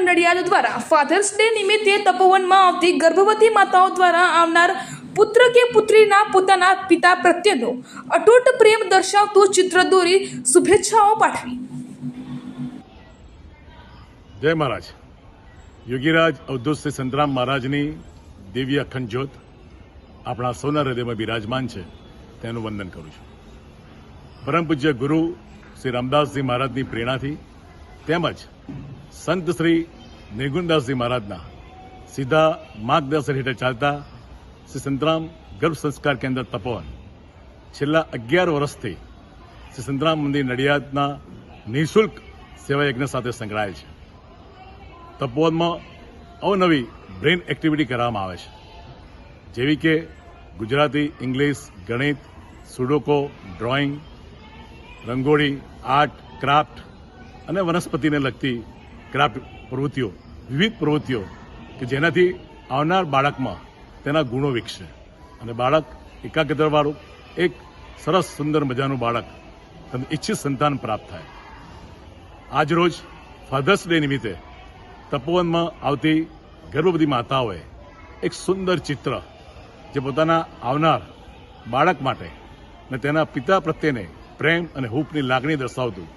નડિયાદ દ્વારા. Fathers day નિમિત્તે તપોવનમાં આવતી ગર્ભવતી માતાઓ દ્વારા આવનાર પુત્ર કે પુત્રીના પોતાના પિતા પ્રત્યેનો અટૂટ પ્રેમ દર્શાવતું ચિત્ર દોરી શુભેચ્છાઓ પાઠવી. જય મહારાજ. યોગીરાજ અવધૂત સંતરામ મહારાજની દિવ્ય અખંડ જ્યોત આપણા સૌના હૃદયમાં બિરાજમાન છે, તેનું વંદન કરું છું. પરમ પૂજ્ય ગુરુ શ્રી રામદાસજી મહારાજની પ્રેરણાથી તેમજ સંત શ્રી નિર્ગુણદાસજી મહારાજના સીધા માર્ગદર્શન હેઠળ ચાલતા શ્રી સંતરામ ગર્ભ સંસ્કાર કેન્દ્ર તપોવન. છેલ્લા અગિયાર વર્ષથી શ્રી સંતરામ મંદિર નડિયાદના નિઃશુલ્ક સેવા યજ્ઞ સાથે સંકળાયેલ છે. તપોવનમાં અવનવી બ્રેન એક્ટિવિટી કરવામાં આવે છે. જેવી કે ગુજરાતી, ઇંગ્લિશ, ગણિત, sudoku, drawing, rangoli, art, craft અને વનસ્પતિને લગતી ક્રાફ્ટ પ્રવૃત્તિઓ, વિવિધ પ્રવૃત્તિઓ કે જેનાથી આવનાર બાળકમાં તેના ગુણો વિકસે. અને બાળક એકાગ્રતાવાળું, એક સરસ સુંદર મજાનું બાળક તમને ઈચ્છિત સંતાન પ્રાપ્ત થાય. આજરોજ ફાધર્સ ડે નિમિત્તે તપોવનમાં આવતી ગર્ભવતી માતાઓએ એક સુંદર ચિત્ર જે પોતાના આવનાર બાળક માટે અને તેના પિતા પ્રત્યેને પ્રેમ અને હૂપની લાગણી દર્શાવતું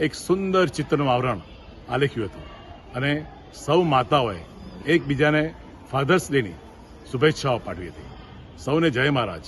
એક સુંદર ચિત્રનું આવરણ આલેખ્યું હતું. અને સૌ માતાઓએ એકબીજાને ફાધર્સ ડેની શુભેચ્છાઓ પાઠવી હતી. સૌને જય મહારાજ.